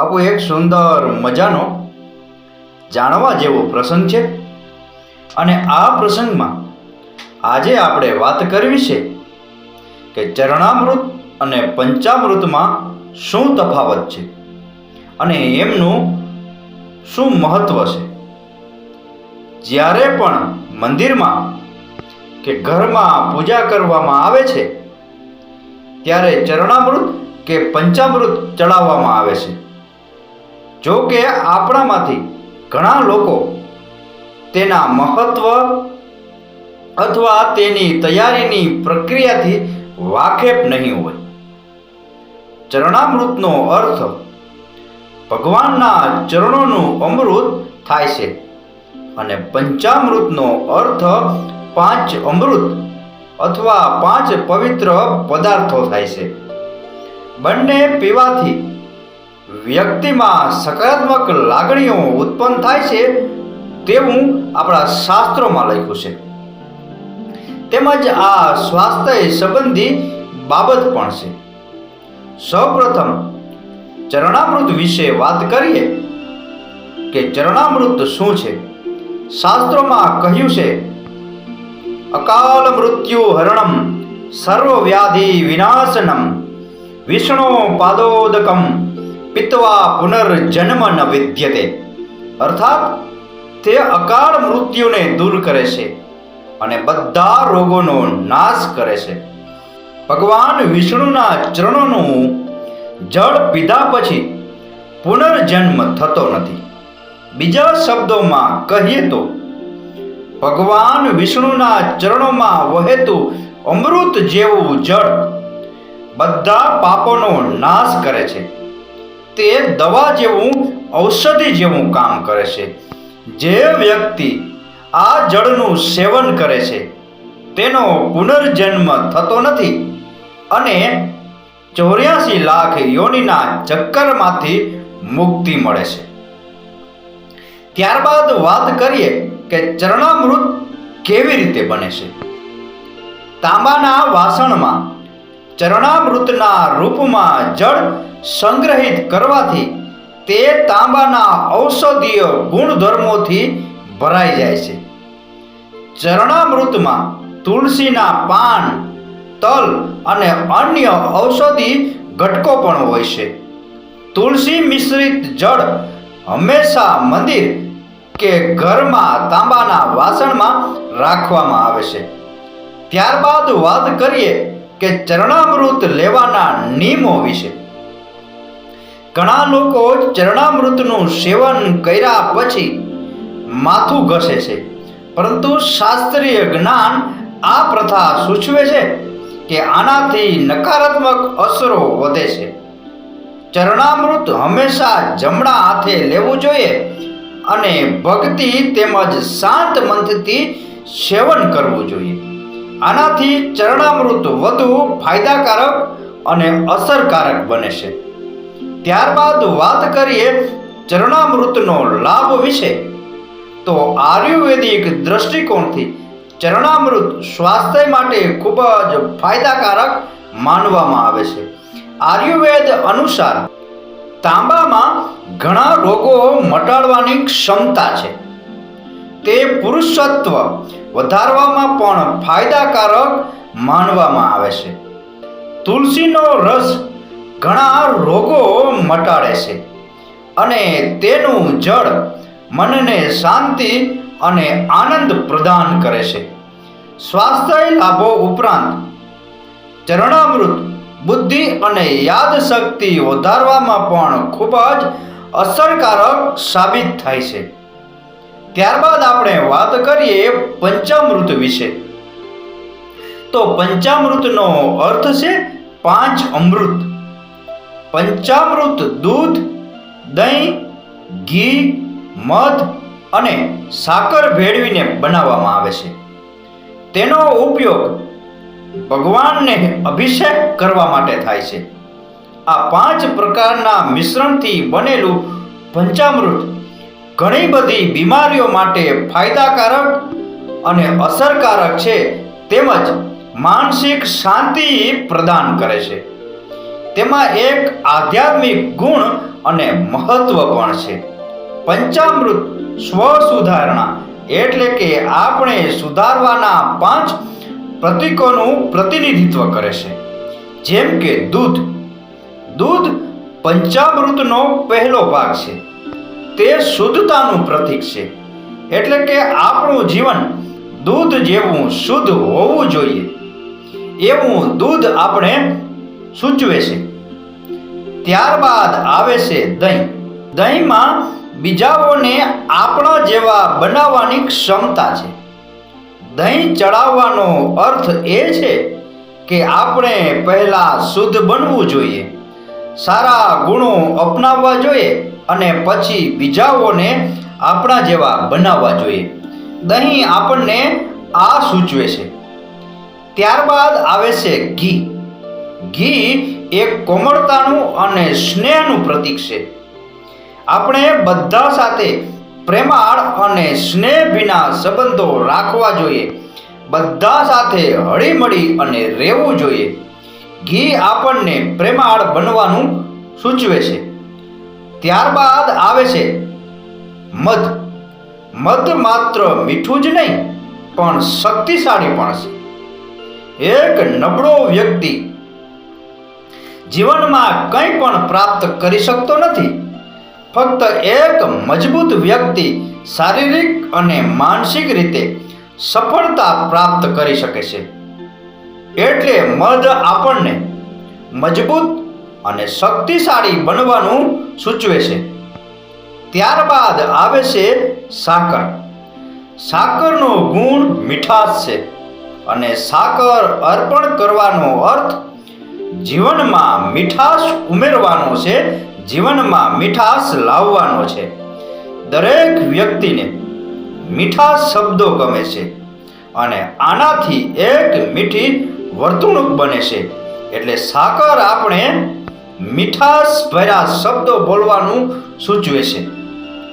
બાપુ, એક સુંદર મજાનો જાણવા જેવો પ્રસંગ છે અને આ પ્રસંગમાં આજે આપણે વાત કરવી છે કે ચરણામૃત અને પંચામૃતમાં શું તફાવત છે અને એમનું શું મહત્વ છે? જ્યારે પણ મંદિરમાં કે ઘરમાં પૂજા કરવામાં આવે છે, ત્યારે ચરણામૃત કે પંચામૃત ચડાવવામાં આવે છે? જો કે આપણામાંથી ઘણા લોકો તેના મહત્વ અથવા તેની તૈયારીની પ્રક્રિયાથી વાકેફ નહીં હોય. ચરણામૃતનો અર્થ ભગવાનના ચરણોનું અમૃત થાય છે અને પંચામૃતનો અર્થ પાંચ અમૃત અથવા પાંચ પવિત્ર પદાર્થો થાય છે. બંને પીવાથી વ્યક્તિમાં સકારાત્મક લાગણીઓ ઉત્પન્ન થાય છે તેવું આપણા શાસ્ત્રોમાં લખ્યું છે. તેમજ આ સ્વાસ્થ્ય સંબંધી બાબત પણ છે. સૌપ્રથમ, ચરણામૃત વિશે વાત કરીએ કે ચરણામૃત શું છે? શાસ્ત્રોમાં કહ્યું છે, અકાલ મૃત્યુ હરણમ સર્વ વ્યાધિ વિનાશનમ વિષ્ણુ પાદોદકમ પિત્વા પુનર્જન્મ ન વિદ્યતે. અર્થાત, તે અકાળ મૃત્યુને દૂર કરે છે અને બધા રોગોનો નાશ કરે છે. ભગવાન વિષ્ણુના ચરણોનું જળ પીધા પછી પુનર્જન્મ થતો નથી. બીજા શબ્દોમાં કહીએ તો, ભગવાન વિષ્ણુના ચરણોમાં વહેતું અમૃત જેવું જળ બધા પાપોનો નાશ કરે છે. તે દવા જેવું, ઔષધિ જેવું કામ કરે છે. જે વ્યક્તિ આ જળનું સેવન કરે છે, તેનો પુનર્જન્મ થતો નથી અને ચોર્યાસી લાખ યોનિના ચક્કરમાંથી મુક્તિ મળે છે. ત્યારબાદ વાત કરીએ કે ચરણામૃત કેવી રીતે બને છે. તાંબાના વાસણમાં ચરણામૃતના રૂપમાં જળ સંગ્રહિત કરવાથી તે તાંબાના ઔષધીય ગુણધર્મોથી ભરાઈ જાય છે. ચરણામૃતમાં તુલસીના પાન, તલ અને અન્ય ઔષધિ ઘટકો પણ હોય છે. તુલસી મિશ્રિત જળ હંમેશા મંદિર કે ઘરમાં તાંબાના વાસણમાં રાખવામાં આવે છે. ત્યારબાદ વાત કરીએ કે ચરણામૃત લેવાના નિયમો વિશે. ઘણા લોકો ચરણામૃતનું સેવન કર્યા પછી માથું ઘસે છે. પરંતુ શાસ્ત્રીય જ્ઞાન આ પ્રથા સૂચવે છે કે આનાથી નકારાત્મક અસરો વધે છે. ચરણામૃત હંમેશા જમણા હાથે લેવું જોઈએ અને ભક્તિ તેમજ શાંત મનથી સેવન કરવું જોઈએ. આનાથી ચરણામૃત વધુ ફાયદાકારક અને અસરકારક બને છે. ત્યારબાદ વાત કરીએ ચરણામૃતનો લાભ વિશે. તો આયુર્વેદિક દ્રષ્ટિકોણથી ચરણામૃત સ્વાસ્થ્ય માટે ખૂબ જ ફાયદાકારક માનવામાં આવે છે. આયુર્વેદ અનુસાર તાંબામાં ઘણા રોગો મટાડવાની ક્ષમતા છે. તે પુરુષત્વ વધારવામાં પણ ફાયદાકારક માનવામાં આવે છે. તુલસીનો રસ ઘણા રોગો મટાડે છે. અને તેનું જળ મનને શાંતિ અને આનંદ પ્રદાન કરે છે. સ્વાસ્થ્ય લાભો ઉપરાંત ચરણામૃત, બુદ્ધિ અને યાદશક્તિ વધારવામાં પણ ખૂબ જ અસરકારક સાબિત થાય છે. ત્યારબાદ આપણે વાત કરીએ પંચામૃત વિશે. તો પંચામૃતનો અર્થ છે પાંચ અમૃત. પંચામૃત દૂધ, દહીં, ઘી, મધ અને સાકર ભેળવીને બનાવવામાં આવે છે. તેનો ઉપયોગ ભગવાનને અભિષેક કરવા માટે થાય છે. આ પાંચ પ્રકારના મિશ્રણથી બનેલું પંચામૃત ઘણી બધી બીમારીઓ માટે ફાયદાકારક અને અસરકારક છે, તેમજ માનસિક શાંતિ પ્રદાન કરે છે. તેમાં એક આધ્યાત્મિક ગુણ અને મહત્વ પણ છે. પંચામૃત સ્વ સુધારણા એટલે કે આપણે સુધારવાના પાંચ પ્રતીકોનું પ્રતિનિધિત્વ કરે છે. જેમ કે દૂધ. દૂધ પંચામૃતનો પહેલો ભાગ છે. તે શુદ્ધતાનું પ્રતીક છે. એટલે કે આપણું જીવન દૂધ જેવું શુદ્ધ હોવું જોઈએ. એવું દૂધ આપણે સૂચવે છે. ત્યારબાદ આવે છે દહીં. દહીંમાં બીજાઓને આપણા જેવા બનાવવાની ક્ષમતા છે. દહીં ચડાવવાનો અર્થ એ છે કે આપણે પહેલાં શુદ્ધ બનવું જોઈએ, સારા ગુણો અપનાવવા જોઈએ અને પછી બીજાઓને આપણા જેવા બનાવવા જોઈએ. દહીં આપણને આ સૂચવે છે. ત્યારબાદ આવે છે ઘી. ઘી એક કોમળતાનું અને સ્નેહનું પ્રતીક છે. આપણે બધા સાથે પ્રેમાળ અને સ્નેહ વિના સંબંધો રાખવા જોઈએ. બધા સાથે હળીમળી અને રહેવું જોઈએ. ઘી આપણને પ્રેમાળ બનવાનું સૂચવે છે. ત્યારબાદ આવે છે મધ. મધ માત્ર મીઠું જ નહીં, પણ શક્તિશાળી પણ છે. એક નબળો વ્યક્તિ જીવનમાં કંઈ પણ પ્રાપ્ત કરી શકતો નથી. ફક્ત એક મજબૂત વ્યક્તિ શારીરિક અને માનસિક રીતે સફળતા પ્રાપ્ત કરી શકે છે. એટલે મધ આપણને મજબૂત અને શક્તિશાળી બનવાનું સૂચવે છે. ત્યારબાદ આવે છે સાકર. સાકરનો ગુણ મીઠાશ છે અને સાકર અર્પણ કરવાનો અર્થ જીવનમાં મીઠાશ ઉમેરવાનો છે, જીવનમાં મીઠાશ લાવવાનો છે. દરેક વ્યક્તિને મીઠા શબ્દો ગમે છે અને આનાથી એક મીઠી વર્તણૂક બને છે. એટલે સાકર આપણે મીઠાશ ભર્યા શબ્દો બોલવાનું સૂચવે છે.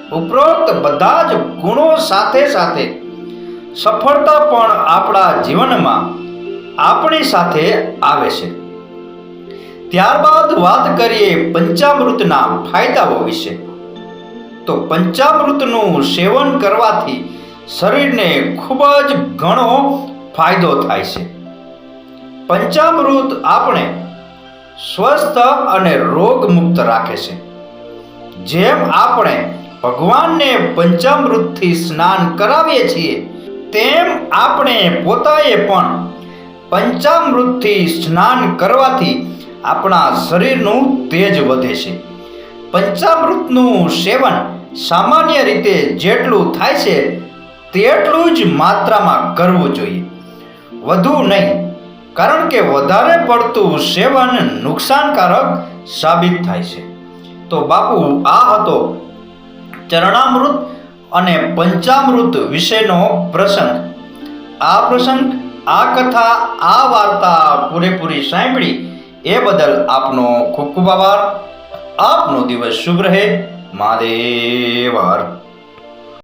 ઉપરોક્ત બધા જ ગુણો સાથે સાથે સફળતા પણ આપણા જીવનમાં આપણી સાથે આવે છે. ત્યારબાદ વાત કરીએ પંચામૃતના ફાયદાઓ વિશે. તો પંચામૃતનું સેવન કરવાથી શરીરને ખૂબ જ ઘણો ફાયદો થાય છે. પંચામૃત આપણે સ્વસ્થ અને રોગમુક્ત રાખે છે. જેમ આપણે ભગવાનને પંચામૃતથી સ્નાન કરાવીએ છીએ, તેમ આપણે પોતાએ પણ પંચામૃતથી સ્નાન કરવાથી આપણા શરીરનું તેજ વધે છે. પંચામૃતનું સેવન સામાન્ય રીતે જેટલું થાય છે, તેટલું જ માત્રામાં કરવું જોઈએ. વધુ નહીં, કારણ કે વધારે પડતું સેવન નુકસાનકારક સાબિત થાય છે. તો બાપુ, આ હતો ચરણામૃત અને પંચામૃત વિશેનો પ્રસંગ. આ પ્રસંગ, આ કથા, આ વાર્તા પૂરેપૂરી સાંભળી એ બદલ આપનો ખૂબ ખૂબ આભાર. આપનો દિવસ શુભ રહે. મહાદેવ